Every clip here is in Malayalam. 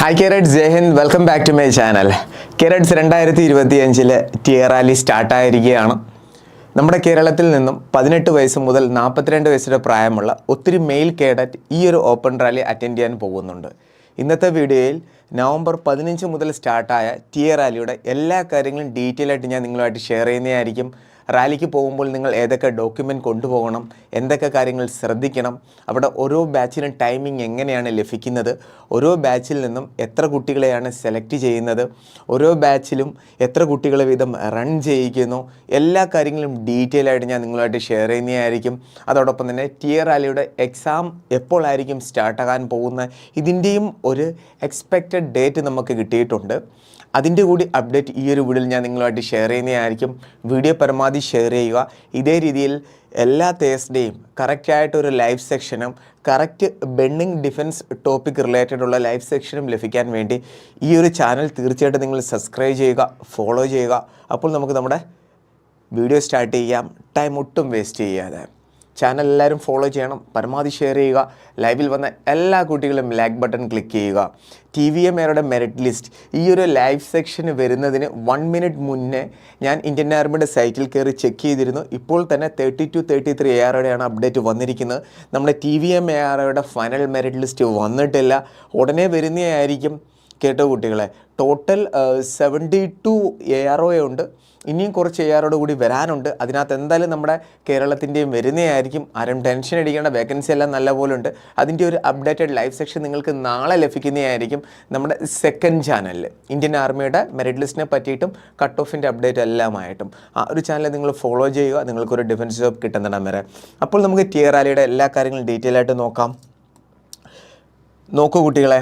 ഹായ് കേരറ്റ്സ് Jaihind welcome back to my channel കേരറ്റ്സ് രണ്ടായിരത്തി ഇരുപത്തി അഞ്ചിലെ ടിയർ റാലി സ്റ്റാർട്ടായിരിക്കുകയാണ് നമ്മുടെ കേരളത്തിൽ നിന്നും പതിനെട്ട് വയസ്സ് മുതൽ നാൽപ്പത്തിരണ്ട് വയസ്സിന്റെ പ്രായമുള്ള ഒത്തിരി മെയിൽ കേഡറ്റ് ഈ ഒരു ഓപ്പൺ റാലി അറ്റൻഡ് ചെയ്യാൻ പോകുന്നുണ്ട്. ഇന്നത്തെ വീഡിയോയിൽ നവംബർ പതിനഞ്ച് മുതൽ സ്റ്റാർട്ടായ ടിയർ റാലിയുടെ എല്ലാ കാര്യങ്ങളും ഡീറ്റെയിൽ ആയിട്ട് ഞാൻ നിങ്ങളുമായിട്ട് ഷെയർ ചെയ്യുന്നതായിരിക്കും. റാലിക്ക് പോകുമ്പോൾ നിങ്ങൾ ഏതൊക്കെ ഡോക്യുമെന്റ് കൊണ്ടുപോകണം എന്തൊക്കെ കാര്യങ്ങൾ ശ്രദ്ധിക്കണം അവിടെ ഓരോ ബാച്ചിനും ടൈമിംഗ് എങ്ങനെയാണ് ലഭിക്കുന്നത് ഓരോ ബാച്ചിൽ നിന്നും എത്ര കുട്ടികളെയാണ് സെലക്ട് ചെയ്യുന്നത് ഓരോ ബാച്ചിലും എത്ര കുട്ടികളെ വീതം റൺ ചെയ്യിക്കുന്നു എല്ലാ കാര്യങ്ങളും ഡീറ്റെയിൽ ആയിട്ട് ഞാൻ നിങ്ങളുമായിട്ട് ഷെയർ ചെയ്യുന്നതായിരിക്കും. അതോടൊപ്പം തന്നെ ടിയർ റാലിയുടെ എക്സാം എപ്പോഴായിരിക്കും സ്റ്റാർട്ടാകാൻ പോകുന്നത് ഇതിന്റെയും ഒരു എക്സ്പെക്റ്റഡ് ഡേറ്റ് നമുക്ക് കിട്ടിയിട്ടുണ്ട്. അതിന്റെ കൂടി അപ്ഡേറ്റ് ഈ ഒരു വീഡിയോയിൽ ഞാൻ നിങ്ങളുമായിട്ട് ഷെയർ ചെയ്യുന്നതായിരിക്കും. വീഡിയോ പരമാവധി ഷെയർ ചെയ്യുക. ഇതേ രീതിയിൽ എല്ലാ തേഴ്സ്ഡേയും കറക്റ്റായിട്ടൊരു ലൈവ് സെക്ഷനും കറക്റ്റ് ബെണ്ണിങ് ഡിഫൻസ് ടോപ്പിക് റിലേറ്റഡ് ഉള്ള ലൈവ് സെക്ഷനും ലഭിക്കാൻ വേണ്ടി ഈ ഒരു ചാനൽ തീർച്ചയായിട്ടും നിങ്ങൾ സബ്സ്ക്രൈബ് ചെയ്യുക ഫോളോ ചെയ്യുക. അപ്പോൾ നമുക്ക് നമ്മുടെ വീഡിയോ സ്റ്റാർട്ട് ചെയ്യാം. ടൈം ഒട്ടും വേസ്റ്റ് ചെയ്യാതെ. ചാനൽ എല്ലാവരും ഫോളോ ചെയ്യണം. പരമാവധി ഷെയർ ചെയ്യുക. ലൈവിൽ വന്ന എല്ലാ കുട്ടികളും ലൈക്ക് ബട്ടൺ ക്ലിക്ക് ചെയ്യുക. ടി വി എം എയുടെ മെറിറ്റ് ലിസ്റ്റ് ഈ ഒരു ലൈവ് സെക്ഷന് വരുന്നതിന് വൺ മിനിറ്റ് മുന്നേ ഞാൻ ഇന്ത്യൻ ആർമിയുടെ സൈറ്റിൽ കയറി ചെക്ക് ചെയ്തിരുന്നു. ഇപ്പോൾ തന്നെ thirty two thirty three A ആറോടെയാണ് update വന്നിരിക്കുന്നത്. നമ്മുടെ ടി വി എം എ ആറോയുടെ ഫൈനൽ മെറിറ്റ് ലിസ്റ്റ് വന്നിട്ടില്ല. ഉടനെ വരുന്നതായിരിക്കും. കേട്ടോ കുട്ടികളെ. Total seventy two A R O ഉണ്ട്. ഇനിയും കുറച്ച് എ ആറോട് കൂടി വരാനുണ്ട്. അതിനകത്ത് എന്തായാലും നമ്മുടെ കേരളത്തിന്റെയും വരുന്നതായിരിക്കും ആരും ടെൻഷൻ അടിക്കേണ്ട. വേക്കൻസി എല്ലാം നല്ലപോലെ ഉണ്ട്. അതിന്റെ ഒരു അപ്ഡേറ്റഡ് ലൈവ് സെക്ഷൻ നിങ്ങൾക്ക് നാളെ ലഭിക്കുന്നതായിരിക്കും നമ്മുടെ സെക്കൻഡ് ചാനലിൽ ഇന്ത്യൻ ആർമിയുടെ മെറിറ്റ് ലിസ്റ്റിനെ പറ്റിയിട്ടും കട്ട് ഓഫിന്റെ അപ്ഡേറ്റ് എല്ലാമായിട്ടും. ആ ഒരു ചാനൽ നിങ്ങൾ ഫോളോ ചെയ്യുക. നിങ്ങൾക്കൊരു ഡിഫൻസ് ജോബ് കിട്ടുന്നിടം വരെ. അപ്പോൾ നമുക്ക് ടിയർ റാലിയുടെ എല്ലാ കാര്യങ്ങളും ഡീറ്റെയിൽ ആയിട്ട് നോക്കാം. നോക്കൂ കുട്ടികളെ.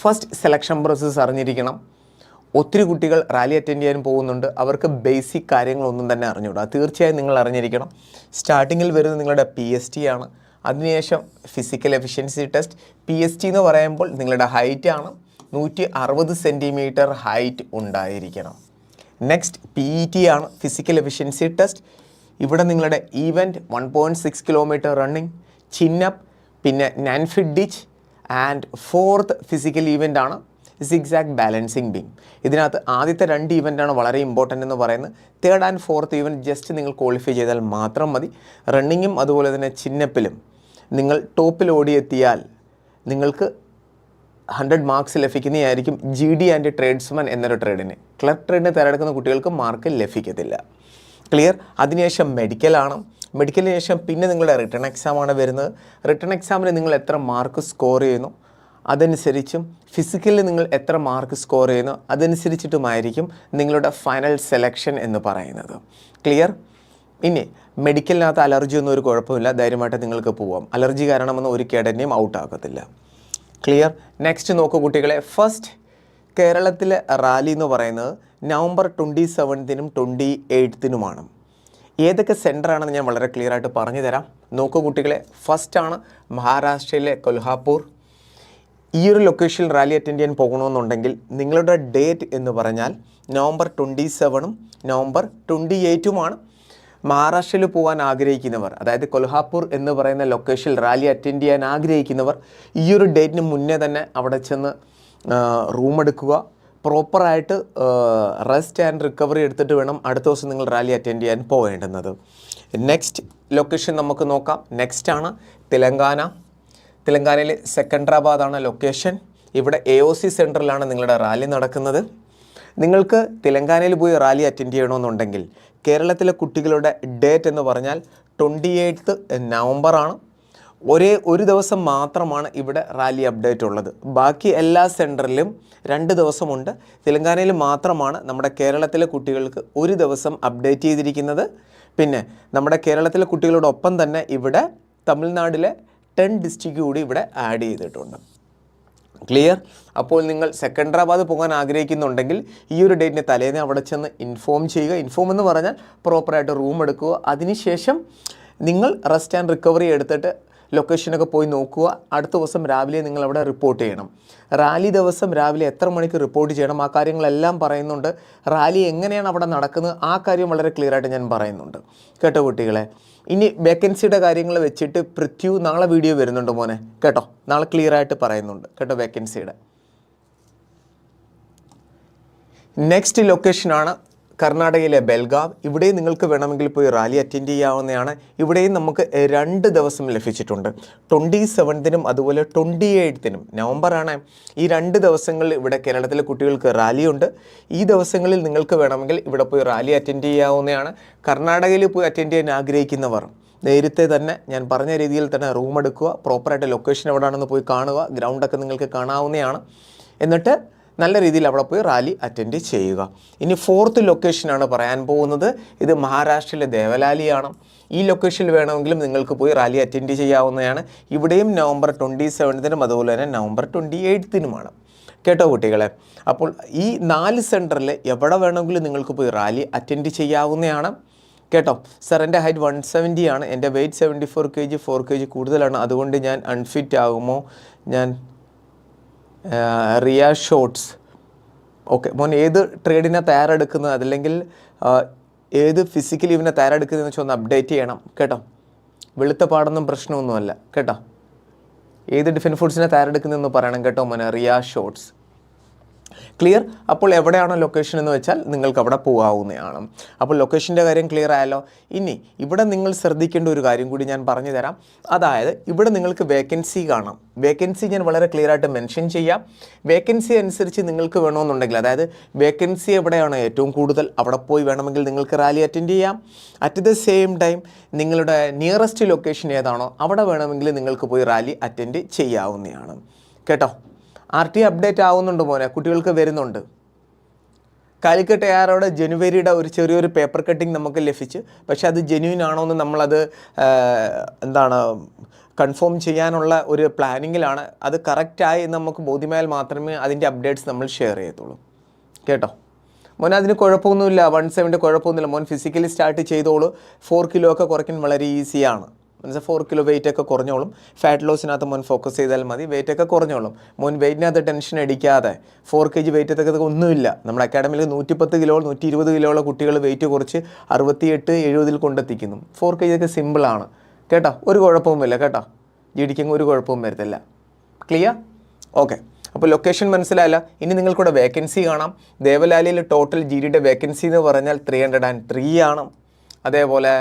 ഫസ്റ്റ് സെലക്ഷൻ പ്രോസസ്സ് അറിഞ്ഞിരിക്കണം. ഒത്തിരി കുട്ടികൾ റാലി അറ്റൻഡ് ചെയ്യാൻ പോകുന്നുണ്ട്. അവർക്ക് ബേസിക് കാര്യങ്ങളൊന്നും തന്നെ അറിഞ്ഞുകൂടാ. തീർച്ചയായും നിങ്ങൾ അറിഞ്ഞിരിക്കണം. സ്റ്റാർട്ടിങ്ങിൽ വരുന്നത് നിങ്ങളുടെ പി എസ് ടി ആണ്. അതിനുശേഷം physical efficiency test P S T എന്ന് പറയുമ്പോൾ നിങ്ങളുടെ ഹൈറ്റ് ആണ്. നൂറ്റി അറുപത് സെന്റിമീറ്റർ ഹൈറ്റ് ഉണ്ടായിരിക്കണം. നെക്സ്റ്റ് പി ഇ ടി ആണ്. ഫിസിക്കൽ എഫിഷ്യൻസി ടെസ്റ്റ് ഇവിടെ നിങ്ങളുടെ event one point six kilometre running chin up പിന്നെ നാൻഫിഡ് ditch and fourth physical event ആണ് സിക്സാക്ട് ബാലൻസിങ് ബീം ഇതിനകത്ത് ആദ്യത്തെ രണ്ട് ഇവന്റാണ് വളരെ ഇമ്പോർട്ടന്റ് എന്ന് പറയുന്നത്. Third and fourth event just നിങ്ങൾ ക്വാളിഫൈ ചെയ്താൽ മാത്രം മതി. റണ്ണിങ്ങും അതുപോലെ തന്നെ ചിന്നപ്പിലും നിങ്ങൾ ടോപ്പിൽ ഓടിയെത്തിയാൽ നിങ്ങൾക്ക് ഹൺഡ്രഡ് മാർക്സ് ലഭിക്കുന്നതായിരിക്കും ജി ഡി ആൻഡ് ട്രേഡ്സ്മാൻ എന്നൊരു ട്രേഡിന് ക്ലർക്ക് ട്രേഡിന് തിരഞ്ഞെടുക്കുന്ന കുട്ടികൾക്ക് മാർക്ക് ലഭിക്കത്തില്ല. ക്ലിയർ അതിനുശേഷം മെഡിക്കലാണ് മെഡിക്കലിന് ശേഷം പിന്നെ നിങ്ങളുടെ റിട്ടേൺ എക്സാമാണ് വരുന്നത്. റിട്ടേൺ എക്സാമിന് നിങ്ങൾ എത്ര മാർക്ക് സ്കോർ ചെയ്യുന്നു അതനുസരിച്ചും ഫിസിക്കലിൽ നിങ്ങൾ എത്ര മാർക്ക് സ്കോർ ചെയ്യുന്നു അതനുസരിച്ചിട്ടുമായിരിക്കും നിങ്ങളുടെ ഫൈനൽ സെലക്ഷൻ എന്ന് പറയുന്നത്. ക്ലിയർ ഇനി മെഡിക്കലിനകത്ത് അലർജി ഒന്നും ഒരു കുഴപ്പമില്ല. ധൈര്യമായിട്ട് നിങ്ങൾക്ക് പോവാം. അലർജി കാരണമെന്ന് ഒരു കേടനെയും ഔട്ട് ആക്കത്തില്ല ക്ലിയർ നെക്സ്റ്റ് നോക്കൂ കുട്ടികളെ. ഫസ്റ്റ് കേരളത്തിലെ റാലി എന്ന് പറയുന്നത് നവംബർ ട്വന്റി സെവൻത്തിനും ട്വന്റി എയ്ത്തിനുമാണ് ഏതൊക്കെ സെന്ററാണെന്ന് ഞാൻ വളരെ ക്ലിയർ ആയിട്ട് പറഞ്ഞു തരാം നോക്കൂ കുട്ടികളെ ഫസ്റ്റാണ് മഹാരാഷ്ട്രയിലെ കൊൽഹാപൂർ. ഈ ഒരു ലൊക്കേഷനിൽ റാലി അറ്റൻഡ് ചെയ്യാൻ പോകണമെന്നുണ്ടെങ്കിൽ നിങ്ങളുടെ ഡേറ്റ് എന്ന് പറഞ്ഞാൽ നവംബർ ട്വന്റി സെവനും നവംബർ ട്വന്റി എയ്റ്റുമാണ് മഹാരാഷ്ട്രയിൽ പോകാൻ ആഗ്രഹിക്കുന്നവർ. അതായത് കൊൽഹാപൂർ എന്ന് പറയുന്ന ലൊക്കേഷനിൽ റാലി അറ്റൻഡ് ചെയ്യാൻ ആഗ്രഹിക്കുന്നവർ ഈ ഒരു ഡേറ്റിന് മുന്നേ തന്നെ അവിടെ ചെന്ന് റൂം എടുക്കുക. പ്രോപ്പറായിട്ട് റെസ്റ്റ് ആൻഡ് റിക്കവറി എടുത്തിട്ട് വേണം അടുത്ത ദിവസം നിങ്ങൾ റാലി അറ്റൻഡ് ചെയ്യാൻ പോകേണ്ടുന്നത്. നെക്സ്റ്റ് ലൊക്കേഷൻ നമുക്ക് നോക്കാം. നെക്സ്റ്റ് ആണ് തെലങ്കാന. തെലങ്കാനയിലെ സെക്കൻഡ്രാബാദ് ആണ് ലൊക്കേഷൻ. ഇവിടെ എ ഒ സി സെന്ററിലാണ് നിങ്ങളുടെ റാലി നടക്കുന്നത്. നിങ്ങൾക്ക് തെലങ്കാനയിൽ പോയി റാലി അറ്റൻഡ് ചെയ്യണമെന്നുണ്ടെങ്കിൽ കേരളത്തിലെ കുട്ടികളുടെ ഡേറ്റ് എന്ന് പറഞ്ഞാൽ ട്വന്റി എയ്ത്ത് നവംബറാണ്. ഒരേ ഒരു ദിവസം മാത്രമാണ് ഇവിടെ റാലി അപ്ഡേറ്റ് ഉള്ളത്. ബാക്കി എല്ലാ സെന്ററിലും രണ്ട് ദിവസമുണ്ട്. തെലങ്കാനയിൽ മാത്രമാണ് നമ്മുടെ കേരളത്തിലെ കുട്ടികൾക്ക് ഒരു ദിവസം അപ്ഡേറ്റ് ചെയ്തിരിക്കുന്നത്. പിന്നെ നമ്മുടെ കേരളത്തിലെ കുട്ടികളോടൊപ്പം തന്നെ ഇവിടെ തമിഴ്നാട്ടിലെ ടെൻ ഡിസ്ട്രിക്റ്റ് കൂടി ഇവിടെ ആഡ് ചെയ്തിട്ടുണ്ട്. ക്ലിയർ? അപ്പോൾ നിങ്ങൾ സെക്കൻഡറാബാദ് പോകാൻ ആഗ്രഹിക്കുന്നുണ്ടെങ്കിൽ ഈ ഒരു ഡേറ്റിന് തലേന്ന് അവിടെ ചെന്ന് ഇൻഫോം ചെയ്യുക. ഇൻഫോം എന്ന് പറഞ്ഞാൽ പ്രോപ്പറായിട്ട് റൂം എടുക്കുക. അതിനുശേഷം നിങ്ങൾ റെസ്റ്റ് ആൻഡ് റിക്കവറി എടുത്തിട്ട് ലൊക്കേഷനൊക്കെ പോയി നോക്കുക. അടുത്ത ദിവസം രാവിലെ നിങ്ങൾ അവിടെ റിപ്പോർട്ട് ചെയ്യണം. റാലി ദിവസം രാവിലെ എത്ര മണിക്ക് റിപ്പോർട്ട് ചെയ്യണം? ആ കാര്യങ്ങളെല്ലാം പറയുന്നുണ്ട്. റാലി എങ്ങനെയാണ് അവിടെ നടക്കുന്നത്? ആ കാര്യം വളരെ ക്ലിയർ ആയിട്ട് ഞാൻ പറയുന്നുണ്ട്. കേട്ടോ കുട്ടികളെ? ഇനി വേക്കൻസിയുടെ കാര്യങ്ങൾ വെച്ചിട്ട് പൃഥ്വി നാളെ വീഡിയോ വരുന്നുണ്ട് മോനെ. കേട്ടോ? നാളെ ക്ലിയർ ആയിട്ട് പറയുന്നുണ്ട്. കേട്ടോ വേക്കൻസിയുടെ നെക്സ്റ്റ് ലൊക്കേഷനാണ് കർണാടകയിലെ ബെൽഗാവ്. ഇവിടെയും നിങ്ങൾക്ക് വേണമെങ്കിൽ പോയി റാലി അറ്റൻഡ് ചെയ്യാവുന്നതാണ്. ഇവിടെയും നമുക്ക് രണ്ട് ദിവസം ലഭിച്ചിട്ടുണ്ട്. ട്വന്റി സെവൻത്തിനും അതുപോലെ ട്വന്റി എയ്ത്തിനും നവംബറാണ് ഈ രണ്ട് ദിവസങ്ങളിൽ ഇവിടെ കേരളത്തിലെ കുട്ടികൾക്ക് റാലിയുണ്ട് ഈ ദിവസങ്ങളിൽ നിങ്ങൾക്ക് വേണമെങ്കിൽ ഇവിടെ പോയി റാലി അറ്റൻഡ് ചെയ്യാവുന്നതാണ്. കർണാടകയിൽ പോയി അറ്റൻഡ് ചെയ്യാൻ ആഗ്രഹിക്കുന്നവർ നേരത്തെ തന്നെ ഞാൻ പറഞ്ഞ രീതിയിൽ തന്നെ റൂം എടുക്കുക പ്രോപ്പറായിട്ട് ലൊക്കേഷൻ എവിടെയാണെന്ന് പോയി കാണുക ഗ്രൗണ്ടൊക്കെ നിങ്ങൾക്ക് കാണാവുന്നതാണ്. എന്നിട്ട് നല്ല രീതിയിൽ അവിടെ പോയി റാലി അറ്റൻഡ് ചെയ്യുക. ഇനി ഫോർത്ത് ലൊക്കേഷനാണ് പറയാൻ പോകുന്നത്. ഇത് മഹാരാഷ്ട്രയിലെ ദേവലാലിയാണ്. ഈ ലൊക്കേഷനിൽ വേണമെങ്കിലും നിങ്ങൾക്ക് പോയി റാലി അറ്റൻഡ് ചെയ്യാവുന്നതാണ്. ഇവിടെയും നവംബർ ട്വന്റി സെവൻത്തിനും അതുപോലെ തന്നെ നവംബർ ട്വന്റി എയ്ത്തിനുമാണ് കേട്ടോ കുട്ടികളെ? അപ്പോൾ ഈ നാല് സെന്ററിൽ എവിടെ വേണമെങ്കിലും നിങ്ങൾക്ക് പോയി റാലി അറ്റൻഡ് ചെയ്യാവുന്നതാണ്. കേട്ടോ? സാർ എന്റെ ഹൈറ്റ് വൺ സെവന്റി ആണ്. എന്റെ weight seventy four K G four K G കൂടുതലാണ്. അതുകൊണ്ട് ഞാൻ അൺഫിറ്റ് ആകുമോ? ഞാൻ റിയ ഷോട്ട്സ്. ഓക്കെ മോൻ ഏത് ട്രേഡിനെ തയ്യാറെടുക്കുന്നത്? അതല്ലെങ്കിൽ ഏത് ഫിസിക്കലി ഇവനെ തയ്യാറെടുക്കുന്നതെന്ന് വെച്ചാൽ ഒന്ന് അപ്ഡേറ്റ് ചെയ്യണം കേട്ടോ. വെളുത്ത പാടൊന്നും പ്രശ്നമൊന്നുമല്ല കേട്ടോ. ഏത് ഡിഫൻ ഫുഡ്സിനെ തയ്യാറെടുക്കുന്നതെന്ന് പറയണം കേട്ടോ മോനെ റിയ ഷോട്ട്സ്. ക്ലിയർ അപ്പോൾ എവിടെയാണ് ലൊക്കേഷൻ എന്ന് വെച്ചാൽ നിങ്ങൾക്ക് അവിടെ പോകാവുന്നതാണ്. അപ്പോൾ ലൊക്കേഷന്റെ കാര്യം ക്ലിയർ ആയല്ലോ? ഇനി ഇവിടെ നിങ്ങൾ ശ്രദ്ധിക്കേണ്ട ഒരു കാര്യം കൂടി ഞാൻ പറഞ്ഞു തരാം. അതായത് ഇവിടെ നിങ്ങൾക്ക് വേക്കൻസി കാണാം. വേക്കൻസി ഞാൻ വളരെ ക്ലിയർ ആയിട്ട് മെൻഷൻ ചെയ്യാം. വേക്കൻസി അനുസരിച്ച് നിങ്ങൾക്ക് വേണമെന്നുണ്ടെങ്കിൽ അതായത് വേക്കൻസി എവിടെയാണ് ഏറ്റവും കൂടുതൽ അവിടെ പോയി വേണമെങ്കിൽ നിങ്ങൾക്ക് റാലി അറ്റൻഡ് ചെയ്യാം. അറ്റ് ദ സെയിം ടൈം നിങ്ങളുടെ നിയറസ്റ്റ് ലൊക്കേഷൻ ഏതാണോ അവിടെ വേണമെങ്കിൽ നിങ്ങൾക്ക് പോയി റാലി അറ്റൻഡ് ചെയ്യാവുന്നതാണ്. കേട്ടോ? ആർ ടി അപ്ഡേറ്റ് ആവുന്നുണ്ട് മോനെ കുട്ടികൾക്ക് വരുന്നുണ്ട്. കാലിക്കട്ട് ആറോടെ ജനുവരിയുടെ ഒരു ചെറിയൊരു പേപ്പർ കട്ടിങ് നമുക്ക് ലഭിച്ച് പക്ഷേ അത് ജെന്യൂൻ ആണോ എന്ന് നമ്മളത് എന്താണ് കൺഫേം ചെയ്യാനുള്ള ഒരു പ്ലാനിങ്ങിലാണ് അത് കറക്റ്റായി നമുക്ക് ബോധ്യമായാൽ മാത്രമേ അതിന്റെ അപ്ഡേറ്റ്സ് നമ്മൾ ഷെയർ ചെയ്യത്തുള്ളൂ. കേട്ടോ? മോൻ അതിന് കുഴപ്പമൊന്നുമില്ല. വൺ സെവന്റെ കുഴപ്പമൊന്നുമില്ല. മോൻ ഫിസിക്കലി സ്റ്റാർട്ട് ചെയ്തോളൂ. ഫോർ കിലോ ഒക്കെ കുറയ്ക്കാൻ വളരെ ഈസിയാണ് മനസ്സിൽ ഫോർ കിലോ വെയിറ്റ് ഒക്കെ കുറഞ്ഞോളും. ഫാറ്റ് ലോസിനകത്ത് മുൻ ഫോക്കസ് ചെയ്താൽ മതി. വെയിറ്റ് ഒക്കെ കുറഞ്ഞോളും. മുൻ വെയിറ്റിനകത്ത് ടെൻഷൻ അടിക്കാതെ ഫോർ കെ ജി വെയിറ്റ് ഒക്കെ ഒന്നുമില്ല. നമ്മുടെ അക്കാഡമിയിൽ നൂറ്റിപ്പത്ത് കിലോ നൂറ്റി ഇരുപത് കിലോ ഉള്ള കുട്ടികൾ വെയിറ്റ് കുറച്ച് അറുപത്തിയെട്ട് എഴുപതിൽ കൊണ്ടെത്തിക്കുന്നു. ഫോർ കെ ജി ഒക്കെ സിമ്പിളാണ് കേട്ടോ? ഒരു കുഴപ്പവുമില്ല കേട്ടോ? ജിടിക്കെങ്കിൽ ഒരു കുഴപ്പവും വരത്തില്ല. ക്ലിയർ ഓക്കെ അപ്പോൾ ലൊക്കേഷൻ മനസ്സിലായില്ല. ഇനി നിങ്ങൾക്കൂടെ വേക്കൻസി കാണാം. ദേവലാലിയിൽ ടോട്ടൽ ജി ഡിയുടെ വേക്കൻസി എന്ന് പറഞ്ഞാൽ ത്രീ ഹൺഡ്രഡ് ആൻഡ് ത്രീ ആണ്. അതേപോലെ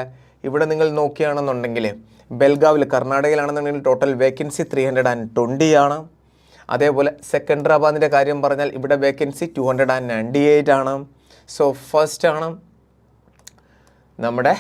ഇവിടെ നിങ്ങൾ നോക്കുകയാണെന്നുണ്ടെങ്കിൽ ബെൽഗാവിൽ കർണാടകയിലാണെന്നുണ്ടെങ്കിൽ total vacancy three hundred and twenty ആണ്. അതേപോലെ സെക്കൻഡറാബാദിന്റെ കാര്യം പറഞ്ഞാൽ ഇവിടെ vacancy two hundred and ninety eight ആണ്. സോ ഫസ്റ്റ് ആണ് നമ്മുടെ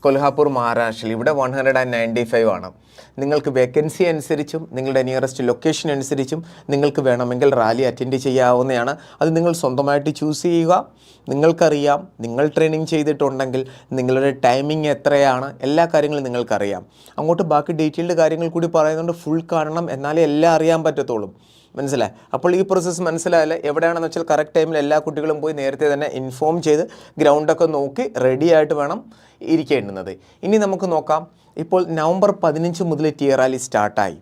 കൊൽഹാപൂർ മഹാരാഷ്ട്രയിൽ. ഇവിടെ one hundred and ninety five ആണ്. നിങ്ങൾക്ക് വേക്കൻസി അനുസരിച്ചും നിങ്ങളുടെ നിയറസ്റ്റ് ലൊക്കേഷൻ അനുസരിച്ചും നിങ്ങൾക്ക് വേണമെങ്കിൽ റാലി അറ്റൻഡ് ചെയ്യാവുന്നതാണ്. അത് നിങ്ങൾ സ്വന്തമായിട്ട് ചൂസ് ചെയ്യുക. നിങ്ങൾക്കറിയാം നിങ്ങൾ ട്രെയിനിങ് ചെയ്തിട്ടുണ്ടെങ്കിൽ നിങ്ങളുടെ ടൈമിംഗ് എത്രയാണ്. എല്ലാ കാര്യങ്ങളും നിങ്ങൾക്കറിയാം. അങ്ങോട്ട് ബാക്കി ഡീറ്റെയിൽഡ് കാര്യങ്ങൾ കൂടി പറയുന്നുണ്ട്. ഫുൾ കാണണം. എന്നാലേ എല്ലാം അറിയാൻ പറ്റത്തുള്ളൂ. മനസ്സിലായി? അപ്പോൾ ഈ പ്രോസസ്സ് മനസ്സിലായാൽ എവിടെയാണെന്ന് വെച്ചാൽ കറക്റ്റ് ടൈമിൽ എല്ലാ കുട്ടികളും പോയി നേരത്തെ തന്നെ ഇൻഫോം ചെയ്ത് ഗ്രൗണ്ടൊക്കെ നോക്കി റെഡി ആയിട്ട് വേണം ഇരിക്കേണ്ടുന്നത്. ഇനി നമുക്ക് നോക്കാം. ഇപ്പോൾ നവംബർ പതിനഞ്ച് മുതൽ ടിയറാലി സ്റ്റാർട്ടായി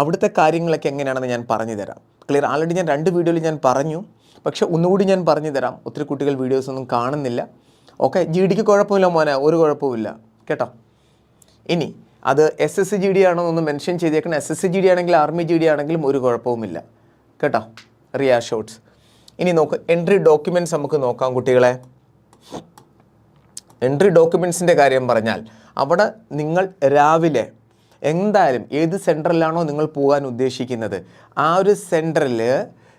അവിടുത്തെ കാര്യങ്ങളൊക്കെ എങ്ങനെയാണെന്ന് ഞാൻ പറഞ്ഞു തരാം. ക്ലിയർ ആൾറെഡി ഞാൻ രണ്ട് വീഡിയോയിൽ ഞാൻ പറഞ്ഞു. പക്ഷേ ഒന്നുകൂടി ഞാൻ പറഞ്ഞു തരാം. ഒത്തിരി കുട്ടികൾ വീഡിയോസ് ഒന്നും കാണുന്നില്ല. ഓക്കെ ജി ഡിക്ക് കുഴപ്പമില്ല മോനെ. ഒരു കുഴപ്പമില്ല കേട്ടോ? ഇനി അത് എസ് എസ് ജി ഡി ആണോ എന്ന് മെൻഷൻ ചെയ്തേക്കണം. എസ് എസ് ജി ഡി ആണെങ്കിൽ ആർമി ജി ഡി ആണെങ്കിലും ഒരു കുഴപ്പവുമില്ല. കേട്ടോ? റിയാ ഷോട്ട്സ്. ഇനി നോക്ക് എൻട്രി ഡോക്യുമെന്റ്സ് നമുക്ക് നോക്കാം കുട്ടികളെ. എൻട്രി ഡോക്യുമെൻസിന്റെ കാര്യം പറഞ്ഞാൽ അവിടെ നിങ്ങൾ രാവിലെ എന്തായാലും ഏത് സെന്ററിലാണോ നിങ്ങൾ പോകാൻ ഉദ്ദേശിക്കുന്നത് ആ ഒരു സെന്ററിൽ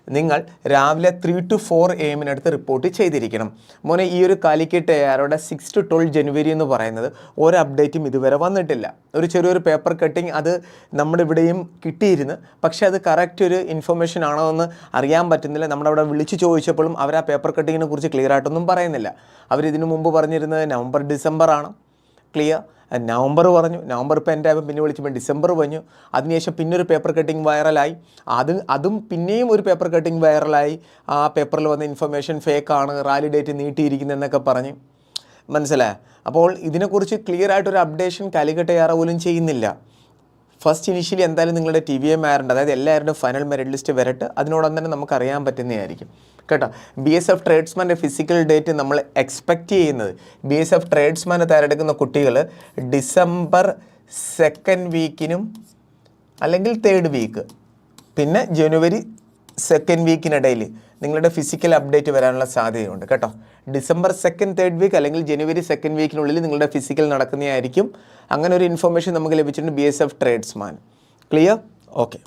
നിങ്ങൾ രാവിലെ ത്രീ ടു ഫോർ എ എമ്മിനടുത്ത് റിപ്പോർട്ട് ചെയ്തിരിക്കണം. മോനെ ഈ ഒരു കാലിക്കറ്റ് എയറോടെ സിക്സ് ടു ട്വൽവ് ജനുവരി എന്ന് പറയുന്നത് ഒരു അപ്ഡേറ്റും ഇതുവരെ വന്നിട്ടില്ല. ഒരു ചെറിയൊരു പേപ്പർ കട്ടിങ് അത് നമ്മുടെ ഇവിടെയും കിട്ടിയിരുന്നു. പക്ഷേ അത് കറക്റ്റ് ഒരു ഇൻഫർമേഷൻ ആണോ എന്ന് അറിയാൻ പറ്റുന്നില്ല. നമ്മുടെ അവിടെ വിളിച്ച് ചോദിച്ചപ്പോഴും അവർ ആ പേപ്പർ കട്ടിങ്ങിനെ കുറിച്ച് ക്ലിയർ ആയിട്ടൊന്നും പറയുന്നില്ല. അവരിതിനു മുമ്പ് പറഞ്ഞിരുന്നത് നവംബർ ഡിസംബർ ആണ്. ക്ലിയർ നവംബർ പറഞ്ഞു നവംബർ ഇപ്പോൾ എന്റെ പിന്നെ വിളിച്ചപ്പോൾ ഡിസംബർ പറഞ്ഞു. അതിനുശേഷം പിന്നെ ഒരു പേപ്പർ കട്ടിങ് വൈറലായി. അത് അതും പിന്നെയും ഒരു പേപ്പർ കട്ടിങ് വൈറലായി. ആ പേപ്പറിൽ വന്ന ഇൻഫർമേഷൻ ഫേക്കാണ് റാലി ഡേറ്റ് നീട്ടിയിരിക്കുന്നതെന്നൊക്കെ പറഞ്ഞ്. മനസ്സിലായ? അപ്പോൾ ഇതിനെക്കുറിച്ച് ക്ലിയർ ആയിട്ടൊരു അപ്ഡേഷൻ കാലിക്കട്ട് ഏറെ പോലും ചെയ്യുന്നില്ല. ഫസ്റ്റ് ഇനിഷ്യലി എന്തായാലും നിങ്ങളുടെ ടി വി എം ആറുണ്ട് അതായത് എല്ലാവരുടെയും ഫൈനൽ മെറിറ്റ് ലിസ്റ്റ് വരട്ടെ. അതിനോടൊപ്പം തന്നെ നമുക്ക് അറിയാൻ പറ്റുന്നതായിരിക്കും. കേട്ടോ? ബി എസ് എഫ് ട്രേഡ്സ്മാന്റെ ഫിസിക്കൽ ഡേറ്റ് നമ്മൾ എക്സ്പെക്റ്റ് ചെയ്യുന്നത്. ബി എസ് എഫ് ട്രേഡ്സ്മാനെ തയ്യാറെടുക്കുന്ന കുട്ടികൾ ഡിസംബർ സെക്കൻഡ് വീക്കിനും അല്ലെങ്കിൽ തേർഡ് വീക്ക് പിന്നെ ജനുവരി സെക്കൻഡ് വീക്കിനിടയിൽ നിങ്ങളുടെ ഫിസിക്കൽ അപ്ഡേറ്റ് വരാനുള്ള സാധ്യതയുണ്ട് കേട്ടോ. ഡിസംബർ സെക്കൻഡ് തേർഡ് വീക്ക് അല്ലെങ്കിൽ ജനുവരി സെക്കൻഡ് വീക്കിനുള്ളിൽ നിങ്ങളുടെ ഫിസിക്കൽ നടക്കുന്നതായിരിക്കും. അങ്ങനെ ഒരു ഇൻഫർമേഷൻ നമുക്ക് ലഭിച്ചിട്ടുണ്ട് B S F tradesman clear okay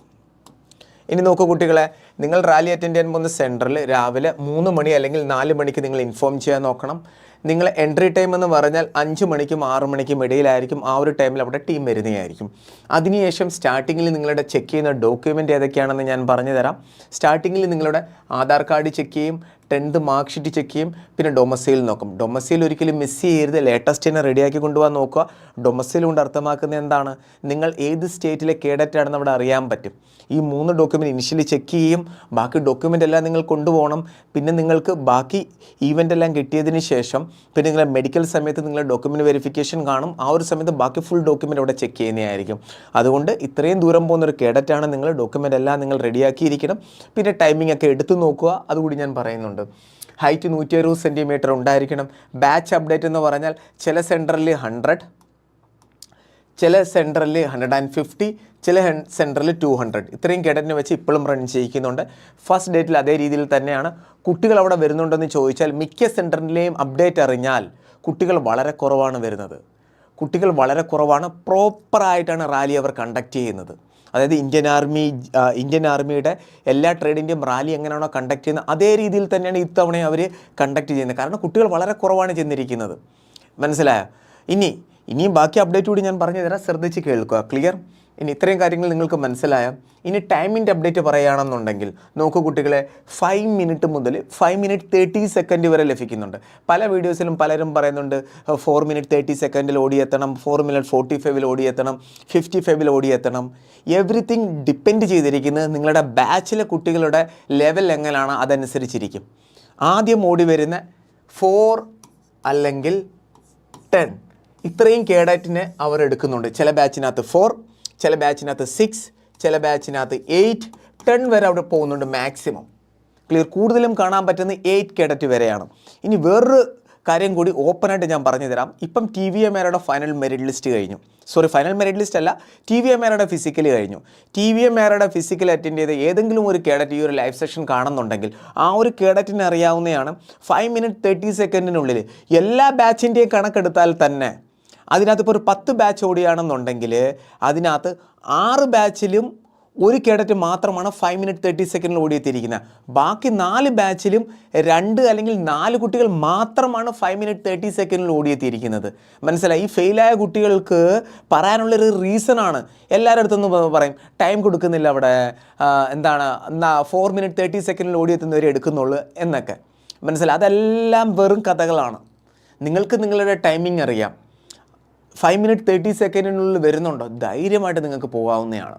ഇനി നോക്കൂ കുട്ടികളെ നിങ്ങൾ റാലി അറ്റൻഡ് ചെയ്യാൻ പോകുന്ന സെന്ററിൽ രാവിലെ മൂന്ന് മണി അല്ലെങ്കിൽ നാല് മണിക്ക് നിങ്ങൾ ഇൻഫോം ചെയ്യാൻ നോക്കണം. നിങ്ങൾ എൻട്രി ടൈം എന്ന് പറഞ്ഞാൽ അഞ്ച് മണിക്കും ആറ് മണിക്കും ഇടയിലായിരിക്കും. ആ ഒരു ടൈമിൽ അവിടെ ടീം വരുന്നതായിരിക്കും. അതിനുശേഷം സ്റ്റാർട്ടിങ്ങിൽ നിങ്ങളുടെ ചെക്ക് ചെയ്യുന്ന ഡോക്യുമെന്റ് ഏതൊക്കെയാണെന്ന് ഞാൻ പറഞ്ഞു തരാം സ്റ്റാർട്ടിങ്ങിൽ നിങ്ങളുടെ ആധാർ കാർഡ് ചെക്ക് ചെയ്യും ടെൻത്ത് മാർക്ക് ഷീറ്റ് ചെക്ക് ചെയ്യും പിന്നെ ഡൊമസൈൽ നോക്കും. ഡൊമസൈൽ ഒരിക്കലും മിസ് ചെയ്യരുത്. ലേറ്റസ്റ്റ് തന്നെ റെഡിയാക്കി കൊണ്ടുപോകാൻ നോക്കുക. ഡൊമസൈൽ കൊണ്ട് അർത്ഥമാക്കുന്നത് എന്താണ്? നിങ്ങൾ ഏത് സ്റ്റേറ്റിലെ കേഡറ്റ് ആണെന്ന് അവിടെ അറിയാൻ പറ്റും. ഈ മൂന്ന് ഡോക്യുമെന്റ് ഇനിഷ്യലി ചെക്ക് ചെയ്യും. ബാക്കി ഡോക്യുമെന്റ് എല്ലാം നിങ്ങൾ കൊണ്ടുപോകണം. പിന്നെ നിങ്ങൾക്ക് ബാക്കി ഈവന്റ് എല്ലാം കിട്ടിയതിന് ശേഷം പിന്നെ നിങ്ങളുടെ മെഡിക്കൽ സമയത്ത് നിങ്ങളുടെ ഡോക്യുമെന്റ് വെരിഫിക്കേഷൻ കാണും. ആ ഒരു സമയത്ത് ബാക്കി ഫുൾ ഡോക്യുമെന്റ് അവിടെ ചെക്ക് ചെയ്യുന്നതായിരിക്കും അതുകൊണ്ട് ഇത്രയും ദൂരം പോകുന്ന ഒരു കേഡറ്റാണ് നിങ്ങൾ ഡോക്യുമെന്റ് എല്ലാം നിങ്ങൾ റെഡിയാക്കിയിരിക്കണം പിന്നെ ടൈമിംഗ് ഒക്കെ എടുത്തു നോക്കുക. അതുകൂടി ഞാൻ പറയുന്നുണ്ട്. ഹൈറ്റ് നൂറ്റി അറുപത് സെന്റിമീറ്റർ ഉണ്ടായിരിക്കണം. ബാച്ച് അപ്ഡേറ്റ് എന്ന് പറഞ്ഞാൽ ചില സെന്ററിൽ ഹൺഡ്രഡ് ചില സെന്ററിൽ ഹൺഡ്രഡ് ആൻഡ് ഫിഫ്റ്റി ചില സെന്ററിൽ ടു ഹൺഡ്രഡ് ഇത്രയും കേഡറ്റിനെ വെച്ച് ഇപ്പോഴും റൺ ചെയ്യിക്കുന്നുണ്ട്. ഫസ്റ്റ് ഡേറ്റിൽ അതേ രീതിയിൽ തന്നെയാണ്. കുട്ടികൾ അവിടെ വരുന്നുണ്ടെന്ന് ചോദിച്ചാൽ മിക്ക സെന്ററിന്റെയും അപ്ഡേറ്റ് അറിഞ്ഞാൽ കുട്ടികൾ വളരെ കുറവാണ് വരുന്നത്. കുട്ടികൾ വളരെ കുറവാണ്. പ്രോപ്പറായിട്ടാണ് റാലി അവർ കണ്ടക്ട് ചെയ്യുന്നത്. അതായത് ഇന്ത്യൻ ആർമി ഇന്ത്യൻ ആർമിയുടെ എല്ലാ ട്രേഡിന്റെയും റാലി എങ്ങനെയാണോ കണ്ടക്ട് ചെയ്യുന്നത് അതേ രീതിയിൽ തന്നെയാണ് ഇത്തവണ അവർ കണ്ടക്ട് ചെയ്യുന്നത്. കാരണം കുട്ടികൾ വളരെ കുറവാണ് ചെന്നിരിക്കുന്നത്. മനസ്സിലായോ? ഇനി ഇനിയും ബാക്കി അപ്ഡേറ്റ് കൂടി ഞാൻ പറഞ്ഞു തരാം ശ്രദ്ധിച്ച് കേൾക്കുക. ക്ലിയർ ഇനി ഇത്രയും കാര്യങ്ങൾ നിങ്ങൾക്ക് മനസ്സിലായ ഇനി ടൈമിന്റെ അപ്ഡേറ്റ് പറയുകയാണെന്നുണ്ടെങ്കിൽ നോക്കൂ കുട്ടികളെ ഫൈവ് മിനിറ്റ് മുതൽ ഫൈവ് മിനിറ്റ് തേർട്ടി സെക്കൻഡ് വരെ ലഭിക്കുന്നുണ്ട്. പല വീഡിയോസിലും പലരും പറയുന്നുണ്ട് ഫോർ മിനിറ്റ് തേർട്ടി സെക്കൻഡിൽ ഓടിയെത്തണം ഫോർ മിനിറ്റ് ഫോർട്ടി ഫൈവിൽ ഓടിയെത്തണം ഫിഫ്റ്റി ഫൈവിൽ ഓടിയെത്തണം. എവറിത്തിങ് ഡിപ്പെൻഡ് ചെയ്തിരിക്കുന്നത് നിങ്ങളുടെ ബാച്ചിലെ കുട്ടികളുടെ ലെവൽ എങ്ങനെയാണ് അതനുസരിച്ചിരിക്കും. ആദ്യം ഓടി വരുന്ന ഫോർ അല്ലെങ്കിൽ ടെൻ ഇത്രയും കേഡറ്റിനെ അവർ എടുക്കുന്നുണ്ട്. ചില ബാച്ചിനകത്ത് ഫോർ ചില ബാച്ചിനകത്ത് സിക്സ് ചില ബാച്ചിനകത്ത് എയ്റ്റ് ടെൻ വരെ അവിടെ പോകുന്നുണ്ട് മാക്സിമം ക്ലിയർ കൂടുതലും കാണാൻ പറ്റുന്ന എയ്റ്റ് കേഡറ്റ് വരെയാണ്. ഇനി വേറൊരു കാര്യം കൂടി ഓപ്പണായിട്ട് ഞാൻ പറഞ്ഞു തരാം ഇപ്പം ടി വി എമാരുടെ ഫൈനൽ മെറിറ്റ് ലിസ്റ്റ് കഴിഞ്ഞു. സോറി ഫൈനൽ മെറിറ്റ് ലിസ്റ്റ് അല്ല ടി വി എമാരുടെ ഫിസിക്കൽ കഴിഞ്ഞു. ടി വി എമാരുടെ ഫിസിക്കൽ അറ്റൻഡ് ചെയ്ത ഏതെങ്കിലും ഒരു കേഡറ്റ് ഈ ഒരു ലൈവ് സെഷൻ കാണുന്നുണ്ടെങ്കിൽ ആ ഒരു കേഡറ്റിന് അറിയാവുന്നതാണ് ഫൈവ് മിനിറ്റ് തേർട്ടി സെക്കൻഡിനുള്ളിൽ എല്ലാ ബാച്ചിന്റെയും കണക്കെടുത്താൽ തന്നെ അതിനകത്ത് ഇപ്പോൾ ഒരു പത്ത് ബാച്ച് ഓടിയാണെന്നുണ്ടെങ്കിൽ അതിനകത്ത് ആറ് ബാച്ചിലും ഒരു കേഡറ്റ് മാത്രമാണ് ഫൈവ് മിനിറ്റ് തേർട്ടി സെക്കൻഡിൽ ഓടിയെത്തിയിരിക്കുന്നത്. ബാക്കി നാല് ബാച്ചിലും രണ്ട് അല്ലെങ്കിൽ നാല് കുട്ടികൾ മാത്രമാണ് ഫൈവ് മിനിറ്റ് തേർട്ടി സെക്കൻഡിൽ ഓടിയെത്തിയിരിക്കുന്നത്. മനസ്സിലായി? ഈ ഫെയിലായ കുട്ടികൾക്ക് പറയാനുള്ളൊരു റീസണാണ് എല്ലാവരുടെ അടുത്തൊന്നും പറയും. ടൈം കൊടുക്കുന്നില്ല അവിടെ. എന്താണ്? ഫോർ മിനിറ്റ് തേർട്ടി സെക്കൻഡിൽ ഓടിയെത്തുന്നവരെ എടുക്കുന്നുള്ളൂ എന്നൊക്കെ. മനസ്സിലായി? അതെല്ലാം വെറും കഥകളാണ്. നിങ്ങൾക്ക് നിങ്ങളുടെ ടൈമിംഗ് അറിയാം. ഫൈവ് മിനിറ്റ് തേർട്ടി സെക്കൻഡിനുള്ളിൽ വരുന്നുണ്ടോ? ധൈര്യമായിട്ട് നിങ്ങൾക്ക് പോകാവുന്നതാണ്.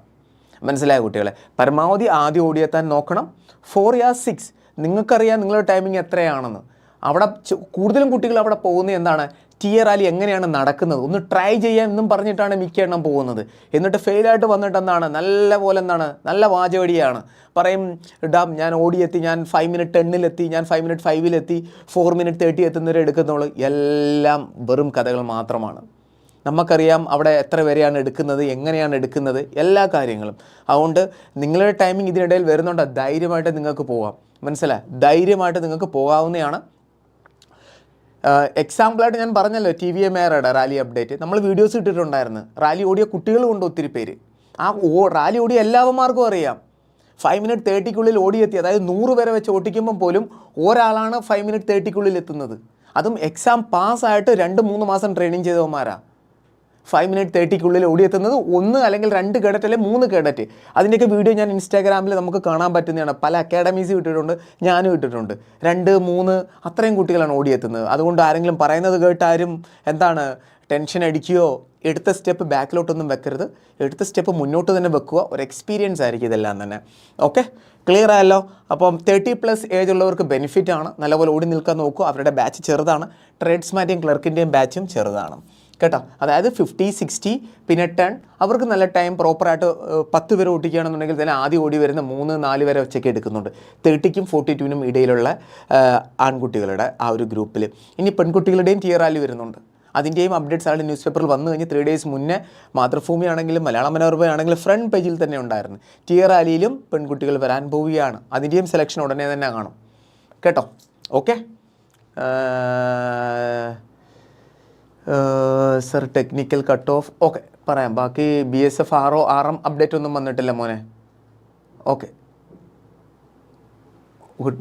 മനസ്സിലായ കുട്ടികളെ? പരമാവധി ആദ്യം ഓടിയെത്താൻ നോക്കണം. ഫോർ യാ സിക്സ് നിങ്ങൾക്കറിയാം നിങ്ങളുടെ ടൈമിംഗ് എത്രയാണെന്ന്. അവിടെ കൂടുതലും കുട്ടികൾ അവിടെ പോകുന്നത് എന്താണ്? ടി എ റാലി എങ്ങനെയാണ് നടക്കുന്നത്? ഒന്ന് ട്രൈ ചെയ്യാൻ എന്നും പറഞ്ഞിട്ടാണ് മിക്ക എണ്ണം പോകുന്നത്. എന്നിട്ട് ഫെയിലായിട്ട് വന്നിട്ട് എന്താണ്? നല്ല പോലെ എന്താണ്? നല്ല വാചവടിയാണ് പറയും ഡാം ഞാൻ ഓടിയെത്തി ഞാൻ ഫൈവ് മിനിറ്റ് ടെന്നിലെത്തി ഞാൻ ഫൈവ് മിനിറ്റ് ഫൈവിലെത്തി ഫോർ മിനിറ്റ് തേർട്ടി എത്തുന്നവരെ എടുക്കുന്നുള്ളൂ. എല്ലാം വെറും കഥകൾ മാത്രമാണ്. നമുക്കറിയാം അവിടെ എത്ര വരെയാണ് എടുക്കുന്നത് എങ്ങനെയാണ് എടുക്കുന്നത് എല്ലാ കാര്യങ്ങളും. അതുകൊണ്ട് നിങ്ങളുടെ ടൈമിംഗ് ഇതിനിടയിൽ വരുന്നുണ്ട്. ധൈര്യമായിട്ട് നിങ്ങൾക്ക് പോകാം മനസ്സിലായി ധൈര്യമായിട്ട് നിങ്ങൾക്ക് പോകാവുന്നതാണ്. എക്സാമ്പിളായിട്ട് ഞാൻ പറഞ്ഞല്ലോ ടി വി എ എയറുടെ റാലി അപ്ഡേറ്റ്. നമ്മൾ വീഡിയോസ് ഇട്ടിട്ടുണ്ടായിരുന്നു. റാലി ഓടിയ കുട്ടികളുമുണ്ട് ഒത്തിരി പേര്. ആ ഓ റാലി ഓടിയ എല്ലാവന്മാർക്കും അറിയാം. ഫൈവ് മിനിറ്റ് തേർട്ടിക്കുള്ളിൽ ഓടിയെത്തി. അതായത് നൂറ് വരെ വെച്ച് ഓടിക്കുമ്പം പോലും ഒരാളാണ് ഫൈവ് മിനിറ്റ് തേർട്ടിക്കുള്ളിൽ എത്തുന്നത്. അതും എക്സാം പാസ്സായിട്ട് രണ്ട് മൂന്ന് മാസം ട്രെയിനിങ് ചെയ്തവന്മാരാ. ഫൈവ് മിനിറ്റ് തേർട്ടിക്കുള്ളിൽ ഓടിയെത്തുന്നത് ഒന്ന് അല്ലെങ്കിൽ രണ്ട് കേഡറ്റ് അല്ലെങ്കിൽ മൂന്ന് കേഡറ്റ്. അതിന്റെയൊക്കെ വീഡിയോ ഞാൻ ഇൻസ്റ്റാഗ്രാമിൽ നമുക്ക് കാണാൻ പറ്റുന്നതാണ്. പല അക്കാഡമീസ് ഇട്ടിട്ടുണ്ട് ഞാനും ഇട്ടിട്ടുണ്ട്. രണ്ട് മൂന്ന് അത്രയും കുട്ടികളാണ് ഓടിയെത്തുന്നത്. അതുകൊണ്ട് ആരെങ്കിലും പറയുന്നത് കേട്ടാരും എന്താണ് ടെൻഷൻ അടിക്കുകയോ എടുത്ത സ്റ്റെപ്പ് ബാക്കിലോട്ടൊന്നും വെക്കരുത്. എടുത്ത സ്റ്റെപ്പ് മുന്നോട്ട് തന്നെ വെക്കുക. ഒരു എക്സ്പീരിയൻസ് ആയിരിക്കും ഇതെല്ലാം തന്നെ. ഓക്കെ ക്ലിയർ ആയല്ലോ? അപ്പം തേർട്ടി പ്ലസ് ഏജ് ഉള്ളവർക്ക് ബെനിഫിറ്റ് ആണ്. നല്ലപോലെ ഓടി നിൽക്കാൻ നോക്കുക. അവരുടെ ബാച്ച് ചെറുതാണ്. ട്രേഡ്സ്മാന്റെയും ക്ലർക്കിന്റെയും ബാച്ചും ചെറുതാണ്. കേട്ടോ. അതായത് ഫിഫ്റ്റി സിക്സ്റ്റി പിന്നെ ടെൺ അവർക്ക് നല്ല ടൈം പ്രോപ്പറായിട്ട് പത്ത് പേര് ഓടിക്കുകയാണെന്നുണ്ടെങ്കിൽ തന്നെ ആദ്യം ഓടി വരുന്ന മൂന്ന് നാല് വരെ വെച്ചൊക്കെ എടുക്കുന്നുണ്ട്. തേർട്ടിക്കും ഫോർട്ടി ടുവിനും ഇടയിലുള്ള ആൺകുട്ടികളുടെ ആ ഒരു ഗ്രൂപ്പിൽ ഇനി പെൺകുട്ടികളുടെയും ടിയർ വരുന്നുണ്ട്. അതിന്റെയും അപ്ഡേറ്റ്സ് ആളുടെ ന്യൂസ് പേപ്പറിൽ വന്നു കഴിഞ്ഞ് ത്രീ ഡേയ്സ് മുന്നേ മാതൃഭൂമി ആണെങ്കിലും മലയാള മനോരമ ആണെങ്കിലും ഫ്രണ്ട് പേജിൽ തന്നെ ഉണ്ടായിരുന്നു. ടിയർ ആർ റാലിയിലും പെൺകുട്ടികൾ വരാൻ പോവുകയാണ്. അതിന്റെയും സെലക്ഷൻ ഉടനെ തന്നെ കാണും. കേട്ടോ. Okay sir technical cut off okay പറയാം. ബാക്കി B S F R O R M update ഒന്നും വന്നിട്ടില്ല മോനെ. ഓക്കെ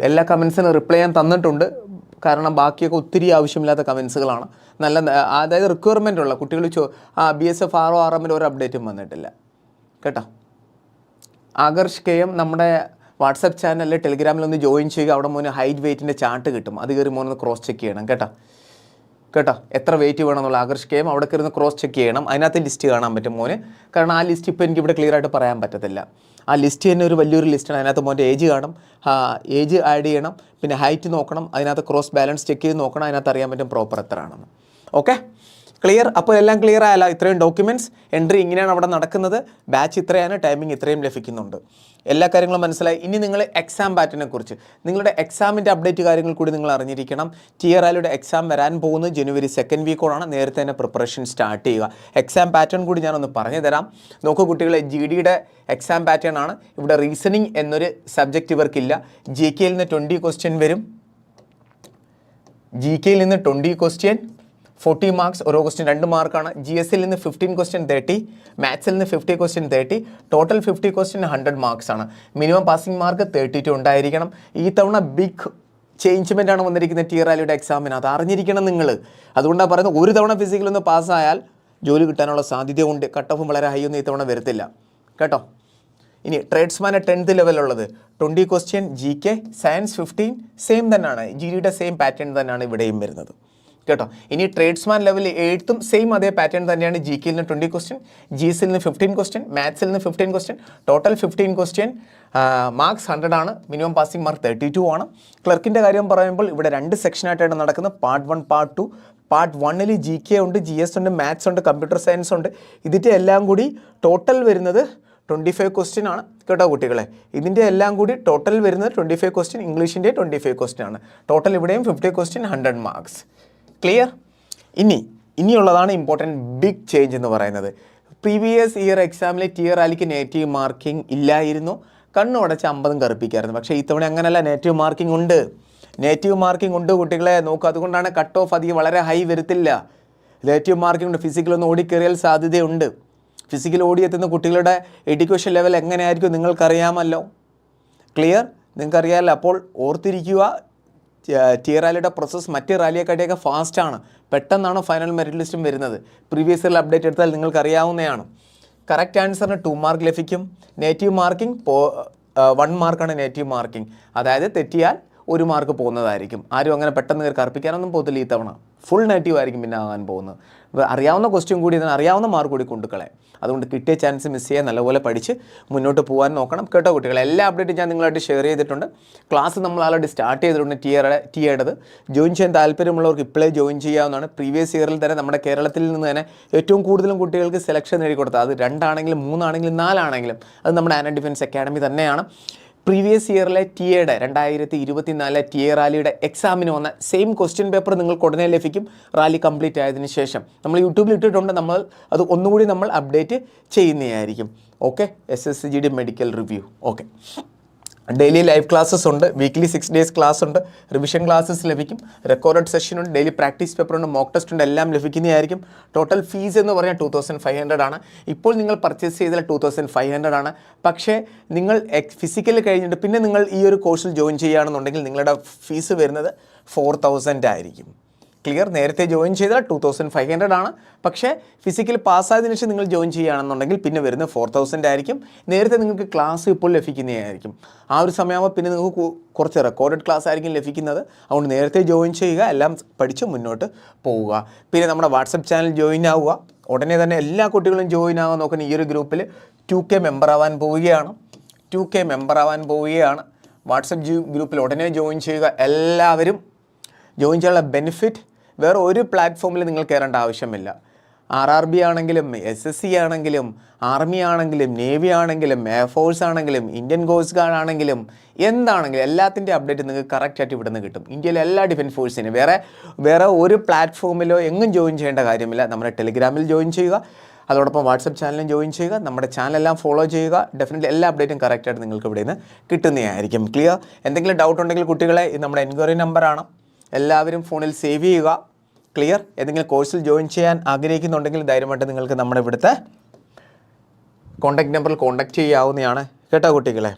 എല്ലാ കമൻസിനും റിപ്ലൈ ഞാൻ തന്നിട്ടുണ്ട്. കാരണം ബാക്കിയൊക്കെ ഒത്തിരി ആവശ്യമില്ലാത്ത കമൻസുകളാണ് നല്ല അതായത് റിക്വയർമെന്റ് ഉള്ള കുട്ടികൾ ചോ ആ B S F R O R എമ്മിൽ ഒരു അപ്ഡേറ്റും വന്നിട്ടില്ല. കേട്ടോ? ആകർഷ് കെ എം നമ്മുടെ വാട്സപ്പ് ചാനലിൽ ടെലിഗ്രാമിൽ ഒന്ന് ജോയിൻ ചെയ്യുക. അവിടെ മോന് ഹൈറ്റ് വെയിറ്റിന്റെ ചാർട്ട് കിട്ടും. അത് കയറി മോനൊന്ന് ക്രോസ് ചെക്ക് ചെയ്യണം. കേട്ടോ? കേട്ടോ എത്ര വെയിറ്റ് വേണമെന്നുള്ള കെ അവിടെ കയറുന്ന ക്രോസ് ചെക്ക് ചെയ്യണം. അതിനകത്ത് ലിസ്റ്റ് കാണാൻ പറ്റും മോന്. കാരണം ആ ലിസ്റ്റ് ഇപ്പോൾ എനിക്ക് ഇവിടെ ക്ലിയർ ആയിട്ട് പറയാൻ പറ്റത്തില്ല. ആ ലിസ്റ്റ് തന്നെ ഒരു വലിയൊരു ലിസ്റ്റാണ് അതിനകത്ത് മോന്റെ ഏജ് കാണും. ഏജ് ആഡ് ചെയ്യണം. പിന്നെ ഹൈറ്റ് നോക്കണം. അതിനകത്ത് ക്രോസ് ബാലൻസ് ചെക്ക് ചെയ്ത് നോക്കണം. അതിനകത്ത് അറിയാൻ പറ്റും പ്രോപ്പർ എത്ര ആണെന്ന് ഓക്കെ ക്ലിയർ അപ്പോൾ എല്ലാം ക്ലിയർ ആയല്ലോ. ഇത്രയും ഡോക്യുമെന്റ്സ് എൻട്രി ഇങ്ങനെയാണ് അവിടെ നടക്കുന്നത്. ബാച്ച് ഇത്രയാണ് ടൈമിംഗ് ഇത്രയും ലഭിക്കുന്നുണ്ട്. എല്ലാ കാര്യങ്ങളും മനസ്സിലായി. ഇനി നിങ്ങൾ എക്സാം പാറ്റേണിനെ കുറിച്ച്. നിങ്ങളുടെ എക്സാമിന്റെ അപ്ഡേറ്റ് കാര്യങ്ങൾ കൂടി നിങ്ങൾ അറിഞ്ഞിരിക്കണം. ടിയർ ആലുടെ എക്സാം വരാൻ പോകുന്നത് ജനുവരി സെക്കൻഡ് വീക്കോടാണ് നേരത്തെ തന്നെ പ്രിപ്പറേഷൻ സ്റ്റാർട്ട് ചെയ്യുക. എക്സാം പാറ്റേൺ കൂടി ഞാനൊന്ന് പറഞ്ഞു തരാം. നോക്കൂ കുട്ടികളെ ജി ഡിയുടെ എക്സാം പാറ്റേൺ ആണ്. ഇവിടെ റീസണിങ് എന്നൊരു സബ്ജക്റ്റ് ഇവർക്കില്ല. ജി കെയിൽ നിന്ന് ട്വന്റി ക്വസ്റ്റ്യൻ വരും. ജി കെയിൽ നിന്ന് ട്വന്റി ക്വസ്റ്റ്യൻ ഫോർട്ടി മാർക്സ് ഓരോ ക്വസ്റ്റ്യൻ രണ്ട് മാർക്കാണ്. ജി എസിൽ നിന്ന് ഫിഫ്റ്റീൻ ക്വസ്റ്റ്യൻ തേർട്ടി മാത്സിൽ നിന്ന് fifty question thirty total fifty question hundred marks ആണ്. Minimum passing mark thirty two ഉണ്ടായിരിക്കണം. ഈ തവണ ബിഗ് ചേഞ്ച്മെന്റ് ആണ് വന്നിരിക്കുന്നത് ടി റാലിയുടെ എക്സാമിന് അത് അറിഞ്ഞിരിക്കണം നിങ്ങൾ അതുകൊണ്ടാണ് പറയുന്നത് ഒരു തവണ ഫിസിക്കൽ ഒന്ന് പാസ്സായാൽ ജോലി കിട്ടാനുള്ള സാധ്യതയുണ്ട്. കട്ട് ഓഫും വളരെ ഹൈ ഒന്നും ഈ തവണ വരത്തില്ല. കേട്ടോ? ഇനി ട്രേഡ്സ്മാന്റെ tenth ലെവലുള്ളത് twenty question G K science fifteen same തന്നെയാണ്. ജി ഡിയുടെ സെയിം പാറ്റേൺ തന്നെയാണ് ഇവിടെയും വരുന്നത്. കേട്ടോ. ഇനി ട്രേഡ്സ്മാൻ ലെവൽ എയ്ത്തും സെയിം അതേ പാറ്റേൺ തന്നെയാണ് ജി കെയിൽ നിന്ന് ട്വന്റി ക്വസ്റ്റ്യൻ ജി എസിൽ നിന്ന് ഫിഫ്റ്റീൻ ക്വസ്റ്റ്യൻ മാത്സിൽ നിന്ന് fifteen question total fifteen question marks hundred ആണ് minimum passing mark thirty two ആണ്. ക്ലർക്കിന്റെ കാര്യം പറയുമ്പോൾ ഇവിടെ രണ്ട് സെക്ഷനായിട്ടാണ് നടക്കുന്നത്. Part one part two part വണ്ണിൽ ജി കെ ഉണ്ട് ജി എസ് ഉണ്ട് മാത്സ് ഉണ്ട് കമ്പ്യൂട്ടർ സയൻസ് ഉണ്ട്. ഇതിന്റെ എല്ലാം കൂടി ടോട്ടൽ വരുന്നത് ട്വന്റി ഫൈവ് ക്വസ്റ്റ്യൻ ആണ്. കേട്ടോ കുട്ടികളെ? ഇതിന്റെ എല്ലാം കൂടി ടോട്ടൽ വരുന്നത് ട്വന്റി ഫൈവ് ക്വസ്റ്റ്യൻ ഇംഗ്ലീഷിന്റെ ട്വന്റി ഫൈവ് ക്വസ്റ്റ്യൻ ആണ്. ടോട്ടൽ ഇവിടെയും fifty question hundred marks clear ഇനി ഇനിയുള്ളതാണ് ഇമ്പോർട്ടന്റ് ബിഗ് ചേഞ്ച് എന്ന് പറയുന്നത്. പ്രീവിയസ് ഇയർ എക്സാമിൽ ടിയർ ആലിക്ക് നെഗറ്റീവ് മാർക്കിംഗ് ഇല്ലായിരുന്നു. കണ്ണു അടച്ച് അമ്പതും കറുപ്പിക്കായിരുന്നു. പക്ഷേ ഇത്തവണ അങ്ങനെയല്ല നെഗറ്റീവ് മാർക്കിംഗ് ഉണ്ട്. നെഗറ്റീവ് മാർക്കിംഗ് ഉണ്ട് കുട്ടികളെ. നോക്കുക അതുകൊണ്ടാണ് കട്ട് ഓഫ് അധികം വളരെ ഹൈ വരത്തില്ല. നെഗറ്റീവ് മാർക്കിംഗ് ഉണ്ട്. ഫിസിക്കൽ ഒന്ന് ഓടിക്കേറിയാൽ സാധ്യതയുണ്ട്. ഫിസിക്കൽ ഓടിയെത്തുന്ന കുട്ടികളുടെ എഡ്യൂക്കേഷൻ ലെവൽ എങ്ങനെയായിരിക്കും നിങ്ങൾക്കറിയാമല്ലോ. ക്ലിയർ നിങ്ങൾക്കറിയാമല്ലോ. അപ്പോൾ ഓർത്തിരിക്കുക ടിയർ റാലിയുടെ പ്രോസസ്സ് മറ്റ് റാലിയെക്കാട്ടിയൊക്കെ ഫാസ്റ്റാണ് പെട്ടെന്നാണ് ഫൈനൽ മെറിറ്റ് ലിസ്റ്റും വരുന്നത്. പ്രീവിയസ് ഇയറിൽ അപ്ഡേറ്റ് എടുത്താൽ നിങ്ങൾക്ക് അറിയാവുന്നതാണ് കറക്റ്റ് ആൻസറിന് ടു മാർക്ക് ലഭിക്കും. നേറ്റീവ് മാർക്കിംഗ് പോ വൺ മാർക്കാണ് നേറ്റീവ് മാർക്കിംഗ് അതായത് തെറ്റിയാൽ ഒരു മാർക്ക് പോകുന്നതായിരിക്കും. ആരും അങ്ങനെ പെട്ടെന്ന് കയറി കറുപ്പിക്കാനൊന്നും പോകത്തില്ല ഈ തവണ. ഫുൾ നെഗറ്റീവ് ആയിരിക്കും പിന്നെ ആകാൻ പോകുന്നത്. അറിയാവുന്ന ക്വസ്റ്റ്യൻ കൂടി ഇതിന് അറിയാവുന്ന മാർക്ക് കൂടി കൊണ്ടുക്കളെ അതുകൊണ്ട് കിട്ടിയ ചാൻസ് മിസ് ചെയ്യാൻ നല്ലപോലെ പഠിച്ച് മുന്നോട്ട് പോകാൻ നോക്കണം കേട്ടോ കുട്ടികളെ. എല്ലാ അപ്ഡേറ്റും ഞാൻ നിങ്ങളായിട്ട് ഷെയർ ചെയ്തിട്ടുണ്ട്. ക്ലാസ് നമ്മൾ ആൾറെഡി സ്റ്റാർട്ട് ചെയ്തിട്ടുണ്ട് ടി ടിയടത് ജോയിൻ ചെയ്യാൻ താല്പര്യമുള്ളവർക്ക് ഇപ്പോഴേ ജോയിൻ ചെയ്യാവുന്നതാണ്. പ്രീവിയസ് ഇയറിൽ തന്നെ നമ്മുടെ കേരളത്തിൽ നിന്ന് തന്നെ ഏറ്റവും കൂടുതലും കുട്ടികൾക്ക് സെലക്ഷൻ നേടിക്കൊടുത്തത്. അത് രണ്ടാണെങ്കിലും മൂന്നാണെങ്കിലും നാലാണെങ്കിലും. അത് നമ്മുടെ ആന ഡിഫൻസ് അക്കാഡമി തന്നെയാണ്. പ്രീവിയസ് ഇയറിലെ ടി എയുടെ രണ്ടായിരത്തി ഇരുപത്തിനാലിലെ ടി എ റാലിയുടെ എക്സാമിന് വന്ന സെയിം ക്വസ്റ്റ്യൻ പേപ്പർ നിങ്ങൾക്ക് ഉടനെ ലഭിക്കും. റാലി കംപ്ലീറ്റ് ആയതിനു ശേഷം. നമ്മൾ യൂട്യൂബിൽ ഇട്ടിട്ടുണ്ട്. നമ്മൾ അത് ഒന്നുകൂടി നമ്മൾ അപ്ഡേറ്റ് ചെയ്യുന്നതായിരിക്കും. Okay S S G D medical review okay daily live classes ഉണ്ട്. വീക്ക്ലി സിക്സ് ഡേയ്സ് ക്ലാസ് ഉണ്ട്. റിവിഷൻ ക്ലാസ്സസ് ലഭിക്കും. റെക്കോർഡ് സെഷൻ ഉണ്ട്. ഡെയിലി പ്രാക്ടീസ് പേപ്പർ ഉണ്ട്. മോക്ക് ടെസ്റ്റ് ഉണ്ട്. എല്ലാം ലഭിക്കുന്നതായിരിക്കും. ടോട്ടൽ ഫീസ് എന്ന് പറഞ്ഞാൽ ടു തൗസൻഡ് ഫൈവ് ഹൺഡ്രഡ് ആണ്. ഇപ്പോൾ നിങ്ങൾ പർച്ചേസ് ചെയ്താൽ ടു തൗസൻഡ് ഫൈവ് ഹൺഡ്രഡ് ആണ്. പക്ഷേ നിങ്ങൾ ഫിസിക്കൽ കഴിഞ്ഞിട്ട് പിന്നെ നിങ്ങൾ ഈ ഒരു കോഴ്സിൽ ജോയിൻ ചെയ്യുകയാണെന്നുണ്ടെങ്കിൽ നിങ്ങളുടെ ഫീസ് വരുന്നത് ഫോർ തൗസൻഡ് ആയിരിക്കും. ക്ലിയർ നേരത്തെ ജോയിൻ ചെയ്താൽ ടു തൗസൻഡ് ഫൈവ് ഹൺഡ്രഡ് ആണ്. പക്ഷേ ഫിസിക്കൽ പാസ്സായതിനു ശേഷം നിങ്ങൾ ജോയിൻ ചെയ്യുകയാണെന്നുണ്ടെങ്കിൽ പിന്നെ വരുന്നത് ഫോർ തൗസൻഡ് ആയിരിക്കും. നേരത്തെ നിങ്ങൾക്ക് ക്ലാസ് ഇപ്പോൾ ലഭിക്കുന്നതായിരിക്കും. ആ ഒരു സമയമാകുമ്പോൾ പിന്നെ നിങ്ങൾക്ക് കുറച്ച് റെക്കോർഡഡ് ക്ലാസ് ആയിരിക്കും ലഭിക്കുന്നത്. അതുകൊണ്ട് നേരത്തെ ജോയിൻ ചെയ്യുക എല്ലാം പഠിച്ച് മുന്നോട്ട് പോവുക. പിന്നെ നമ്മുടെ വാട്സപ്പ് ചാനൽ ജോയിൻ ആവുക. ഉടനെ തന്നെ എല്ലാ കുട്ടികളും ജോയിൻ ആകാൻ നോക്കുന്ന ഈ ഒരു ഗ്രൂപ്പിൽ ടു കെ മെമ്പർ ആവാൻ പോവുകയാണ്. ടു കെ മെമ്പർ ആവാൻ പോവുകയാണ്. വാട്സപ്പ് ഗ്രൂപ്പിൽ ഉടനെ ജോയിൻ ചെയ്യുക. എല്ലാവരും ജോയിൻ ചെയ്യാനുള്ള ബെനിഫിറ്റ് വേറെ ഒരു പ്ലാറ്റ്ഫോമിൽ നിങ്ങൾ കയറേണ്ട ആവശ്യമില്ല. ആർ ആർ ബി ആണെങ്കിലും എസ് എസ് സി ആണെങ്കിലും ആർമി ആണെങ്കിലും നേവി ആണെങ്കിലും എയർഫോഴ്സ് ആണെങ്കിലും ഇന്ത്യൻ കോസ്റ്റ് ഗാർഡ് ആണെങ്കിലും എന്താണെങ്കിലും എല്ലാത്തിന്റെ അപ്ഡേറ്റ് നിങ്ങൾക്ക് കറക്റ്റായിട്ട് ഇവിടെ നിന്ന് കിട്ടും. ഇന്ത്യയിലെ എല്ലാ ഡിഫൻസ് ഫോഴ്സിനും വേറെ വേറെ ഒരു പ്ലാറ്റ്ഫോമിലോ എങ്ങും ജോയിൻ ചെയ്യേണ്ട കാര്യമില്ല. നമ്മുടെ ടെലിഗ്രാമിൽ ജോയിൻ ചെയ്യുക. അതോടൊപ്പം വാട്സപ്പ് ചാനലും ജോയിൻ ചെയ്യുക. നമ്മുടെ ചാനലെല്ലാം ഫോളോ ചെയ്യുക. ഡെഫിനറ്റ്ലി എല്ലാ അപ്ഡേറ്റും കറക്റ്റായിട്ട് നിങ്ങൾക്ക് ഇവിടെ നിന്ന് കിട്ടുന്നതായിരിക്കും. ക്ലിയർ എന്തെങ്കിലും ഡൗട്ട് ഉണ്ടെങ്കിൽ കുട്ടികളെ നമ്മുടെ എൻക്വയറി നമ്പറാണ് എല്ലാവരും ഫോണിൽ സേവ് ചെയ്യുക. ക്ലിയർ ഏതെങ്കിലും കോഴ്സിൽ ജോയിൻ ചെയ്യാൻ ആഗ്രഹിക്കുന്നുണ്ടെങ്കിൽ ധൈര്യമായിട്ട് നിങ്ങൾക്ക് നമ്മുടെ ഇവിടുത്തെ കോൺടാക്റ്റ് നമ്പറിൽ കോൺടാക്റ്റ് ചെയ്യാവുന്നതാണ് കേട്ടോ കുട്ടികളെ.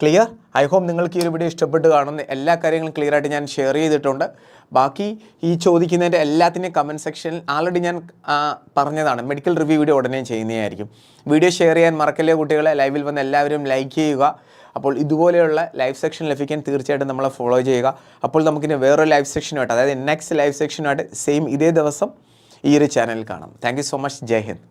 ക്ലിയർ ഐ ഹോപ്പ് നിങ്ങൾക്ക് ഈ ഒരു വീഡിയോ ഇഷ്ടപ്പെട്ട് കാണുന്ന എല്ലാ കാര്യങ്ങളും ക്ലിയർ ആയിട്ട് ഞാൻ ഷെയർ ചെയ്തിട്ടുണ്ട്. ബാക്കി ഈ ചോദിക്കുന്നതിന്റെ എല്ലാത്തിന്റെയും കമന്റ് സെക്ഷനിൽ ആൾറെഡി ഞാൻ പറഞ്ഞതാണ്. മെഡിക്കൽ റിവ്യൂ വീഡിയോ ഉടനെ ചെയ്യുന്നതായിരിക്കും. വീഡിയോ ഷെയർ ചെയ്യാൻ മറക്കല്ലേ കുട്ടികളെ? ലൈവിൽ വന്ന് എല്ലാവരും ലൈക്ക് ചെയ്യുക. അപ്പോൾ ഇതുപോലെയുള്ള ലൈവ് സെക്ഷൻ ലഭിക്കാൻ തീർച്ചയായിട്ടും നമ്മളെ ഫോളോ ചെയ്യുക. അപ്പോൾ നമുക്കിനി വേറൊരു ലൈവ് സെക്ഷനുമായിട്ട് അതായത് നെക്സ്റ്റ് ലൈവ് സെക്ഷനുമായിട്ട് സെയിം ഇതേ ദിവസം ഈ ഒരു ചാനലിൽ കാണാം. താങ്ക് സോ മച്ച് ജയ് ഹിന്ദ്.